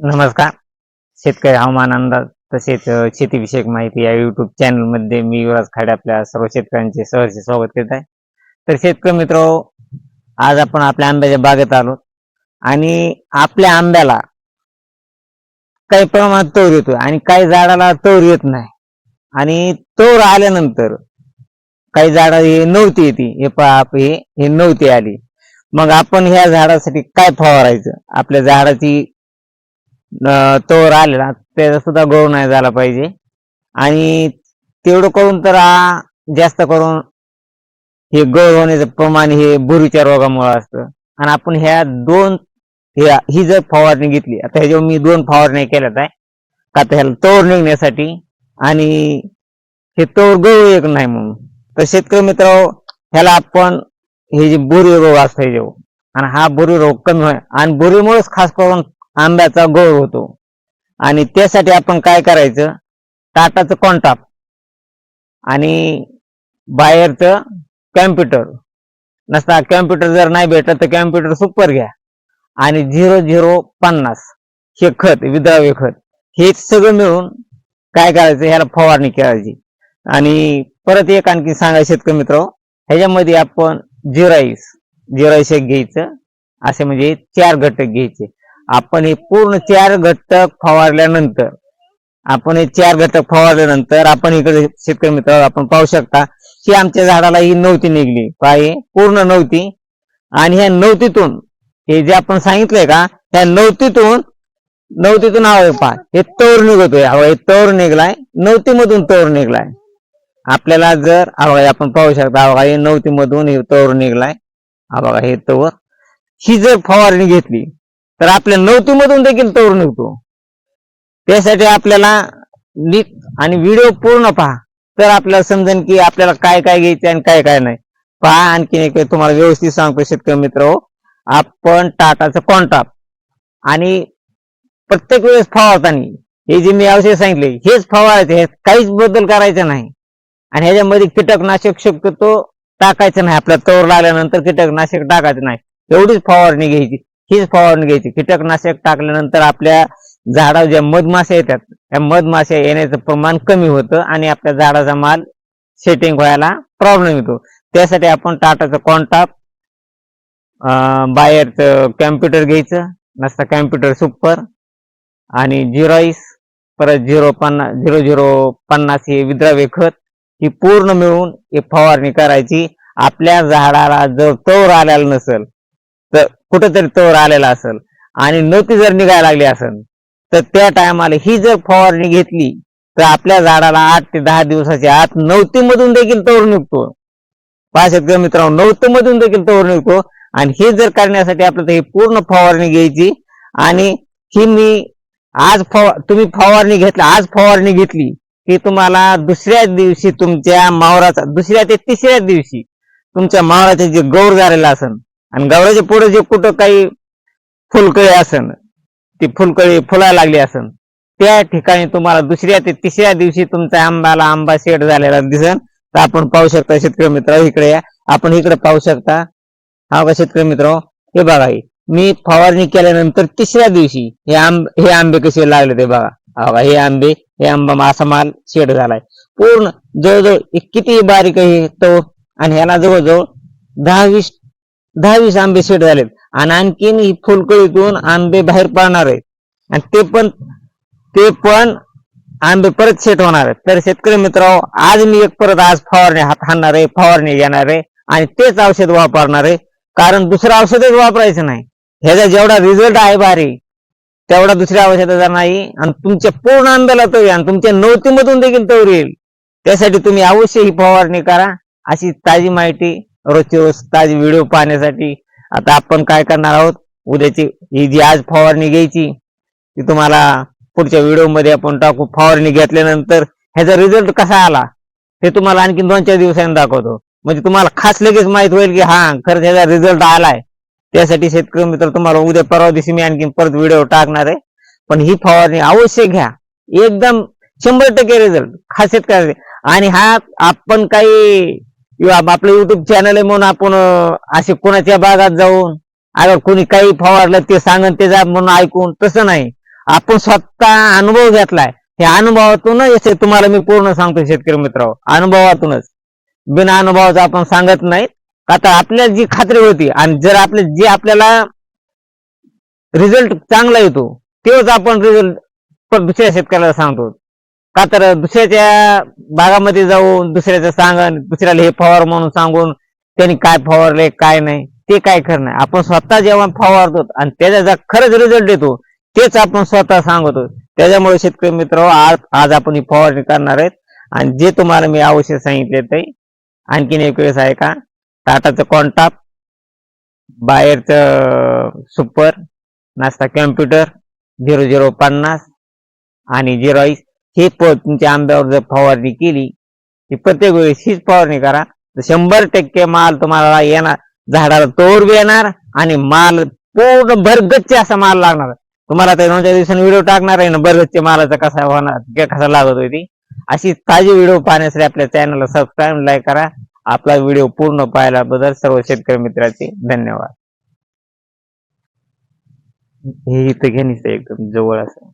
नमस्कार. शेतकरी हवामान अंदाज तसेच शेतीविषयक माहिती या युट्यूब चॅनलमध्ये मी युवराज खाडे आपल्या सर्व शेतकऱ्यांचे सहर्ष स्वागत करत आहे. तर शेतकरी मित्र आज आपण आपल्या आंब्याच्या बागेत आलो आणि आपल्या आंब्याला काही प्रमाणात तोर येतोय आणि काही झाडाला तोर येत नाही. आणि तोर आल्यानंतर काही झाड हे नव्हती येते हे पाप हे नव्हती आली. मग आपण ह्या झाडासाठी काय फवारायचं? आपल्या झाडाची तोर आलेला त्याचा सुद्धा गळू नाही झाला पाहिजे. आणि तेवढं करून तर जास्त करून हे गळ होण्याचं प्रमाण हे बुरीच्या रोगामुळे असतं. आणि आपण ह्या दोन ह्या- ही जर फवारणी घेतली आता ह्याच्यावर मी दोन फवारणी केल्यात आहे. का तर ह्याला तोर निघण्यासाठी आणि हे तोर गळू एक नाही म्हणून. तर शेतकरी मित्र ह्याला आपण हे जे बुरी रोग असतो ह्याच्यावर आणि हा बुरी रोग कमी होय आणि बुरीमुळेच खास करून आंब्याचा गोळ होतो. आणि त्यासाठी आपण काय करायचं? टाटाचं कॉन्टाप आणि बाहेरचं कॅम्प्युटर नसता कॅम्प्युटर जर नाही भेटलं तर कॅम्प्युटर सुपर घ्या. आणि झिरो झिरो पन्नास हे खत विद्राव्य खत हे सगळं मिळून काय करायचं? ह्याला फवारणी करायची. आणि परत एक आणखी सांगा शेतकरी मित्र ह्याच्यामध्ये आपण जिराईस जिराईस एक घ्यायचं. असे म्हणजे चार घटक घ्यायचे. आपण हे पूर्ण चार घटक फवारल्यानंतर आपण हे चार घटक फवारल्यानंतर आपण इकडे शेतकरी मित्र आपण पाहू शकता की आमच्या झाडाला ही नव्हती निघली. काय? पूर्ण नव्हती. आणि ह्या नव्हतीतून हे जे आपण सांगितलंय का त्या नव्हतीतून नव्हतीतून हवं पहा हे तोर निघतोय. हवा हे तोर निघलाय नव्हतीमधून तोर निघलाय. आपल्याला जर हा आपण पाहू शकता हा हे नव्हतीमधून हे तोर निघलाय. हा हे तोर ही जर फवारणी घेतली तर आपल्या नव्हतीमधून देखील तरुण निघतो. त्यासाठी आपल्याला नीट आणि व्हिडिओ पूर्ण पहा. तर आपल्याला समजेल की आपल्याला काय काय घ्यायचे आणि काय काय नाही. पहा आणखीन एक तुम्हाला व्यवस्थित सांगतो शेतकरी मित्र हो. आपण टाटाचं कॉन्ट्राप आणि प्रत्येक वेळेस फवारताना हे जे मी औषध सांगितले हेच फवारायचे हे काहीच बदल करायचा नाही. आणि ह्याच्यामध्ये कीटकनाशक शक्यतो टाकायचं नाही. आपल्या तोर लागल्यानंतर कीटकनाशक टाकायचं नाही. एवढीच फवारणी घ्यायची. हीच फवारणी घ्यायची. कीटकनाशक टाकल्यानंतर आपल्या झाडावर ज्या मधमाश्या येतात त्या मधमाश्या येण्याचं प्रमाण कमी होतं आणि आपल्या झाडाचा माल सेटिंग व्हायला प्रॉब्लेम येतो. त्यासाठी आपण टाटाचं कॉन्टॅक्ट बाहेरचं कॅम्प्युटर घ्यायचं नसता कॅम्प्युटर सुपर आणि झिरोईस परत झिरो पन्नास झिरो झिरो पन्नास हे विद्राव्य खत ही पूर्ण मिळून ही फवारणी करायची. आपल्या झाडाला जर तोर आलेला नसेल कुठंतरी तोर आलेला असेल. आणि नव्हती जर निघायला लागली असेल तर त्या टायमाला ही जर फवारणी घेतली तर आपल्या झाडाला आठ ते दहा दिवसाच्या आत नवतीमधून देखील तोर निघतो. पहा शेतकरी मित्रांनो नवतीमधून देखील तोर निघतो. आणि हे जर करण्यासाठी आपल्याला ही पूर्ण फवारणी घ्यायची. आणि ही मी आज फवा तुम्ही फवारणी घेतला आज फवारणी घेतली की तुम्हाला दुसऱ्या दिवशी तुमच्या मावराचा दुसऱ्या ते तिसऱ्या दिवशी तुमच्या मावराचे जे गौर झालेला असेल आणि गवराच्या पुढे जे कुठं काही फुलकळी असन ती फुलकळी फुलायला लागली असन त्या ठिकाणी तुम्हाला दुसऱ्या ते तिसऱ्या दिवशी तुमच्या आंब्याला आंबा शेड झालेला दिसन. तर आपण पाहू शकता शेतकरी मित्र इकडे या. आपण इकडे पाहू शकता. हा का शेतकरी मित्र हे बघा मी फवारणी केल्यानंतर तिसऱ्या दिवशी हे आंब हे आंबे कसे लागले ते बघा. हा बघा हे आंबे हे आंबा मासा माल शेड झालाय. पूर्ण जवळजवळ किती बारीक आहे तो? आणि ह्याला जवळजवळ दहा वीस दहा वीस आंबे सेट झालेत. आणि आणखीन ही फुलकळीतून आंबे बाहेर पडणार आहेत. आणि ते पण ते पण आंबे परत सेट होणार आहेत. तर शेतकरी मित्र आज मी एक परत आज फवारणी हात हाणणार आहे फवारणी येणार आहे आणि तेच औषध वापरणार आहे. कारण दुसरं औषधच वापरायचं नाही. ह्याचा जेवढा रिझल्ट आहे भारी तेवढा दुसऱ्या औषधाचा नाही. आणि तुमच्या पूर्ण आंब्याला तो आणि तुमच्या नवतीमधून देखील तवर येईल. त्यासाठी तुम्ही अवश्य ही फवारणी करा. अशी ताजी माहिती रोजची रोज ताजी व्हिडिओ पाहण्यासाठी. आता आपण काय करणार आहोत? उद्याची ही जी आज फवारणी घ्यायची ती तुम्हाला पुढच्या व्हिडिओमध्ये आपण टाकू. फवारणी घेतल्यानंतर ह्याचा रिझल्ट कसा आला हे तुम्हाला आणखी दोन चार दिवसांनी दाखवतो. म्हणजे तुम्हाला खास लगेच माहीत होईल की हा खरंच ह्याचा रिझल्ट आलाय. त्यासाठी शेतकरी मित्र तुम्हाला उद्या परवा दिवशी मी आणखी परत व्हिडिओ टाकणार आहे. पण ही फवारणी अवश्य घ्या. एकदम शंभर टक्के रिझल्ट खास शेतकरी आणि हा आपण काही आपलं युट्यूब चॅनल आहे म्हणून आपण असे कोणाच्या बागात जाऊन अगर कोणी काही फवारलं ते सांगन ते जा म्हणून ऐकून तसं नाही. आपण स्वतः अनुभव घेतलाय. ह्या अनुभवातूनच तुम्हाला मी पूर्ण सांगतो शेतकरी मित्र अनुभवातूनच. बिना अनुभवाचा आपण सांगत नाही. आता आपल्याला जी खात्री होती आणि जर आपले जे आपल्याला रिझल्ट चांगला येतो तेच आपण रिझल्ट दुसऱ्या शेतकऱ्याला सांगतो. का तर दुसऱ्याच्या भागामध्ये जाऊन दुसऱ्याचं सांगून दुसऱ्याला हे फवार म्हणून सांगून त्यांनी काय फवारले काय नाही ते काय करणार? आपण स्वतः जेव्हा फवारतो आणि त्याचा खरंच रिझल्ट येतो तेच आपण स्वतः सांगतो. त्याच्यामुळे शेतकरी मित्र आज आज आपण ही फवारणी करणार आहेत. आणि जे तुम्हाला मी औषध सांगितले ते आणखीन एक वेळेस आहे का टाटाचं कॉन्टाप बाहेरचं सुपर नाश्ता कॅम्प्युटर झिरो झिरो पन्नास आणि झिरो हे तुमच्या आंब्यावर जर फवारणी केली ती प्रत्येक वेळेस हीच फवारणी करा. तर शंभर टक्के माल तुम्हाला येणार झाडाला तोड बी येणार आणि माल पूर्ण भरगच्चे असा माल लागणार. तुम्हाला आता दोन चार दिवसांनी व्हिडिओ टाकणार आहे ना भरगच्चे मालाचा कसा होणार कसा लागत होती. अशी ताजी व्हिडिओ पाहण्यासाठी आपल्या चॅनलला सबस्क्राईब लाईक करा. आपला व्हिडिओ पूर्ण पाहिल्याबद्दल सर्व शेतकरी मित्राचे धन्यवाद. हे इथं घेणीच एकदम जवळ असं.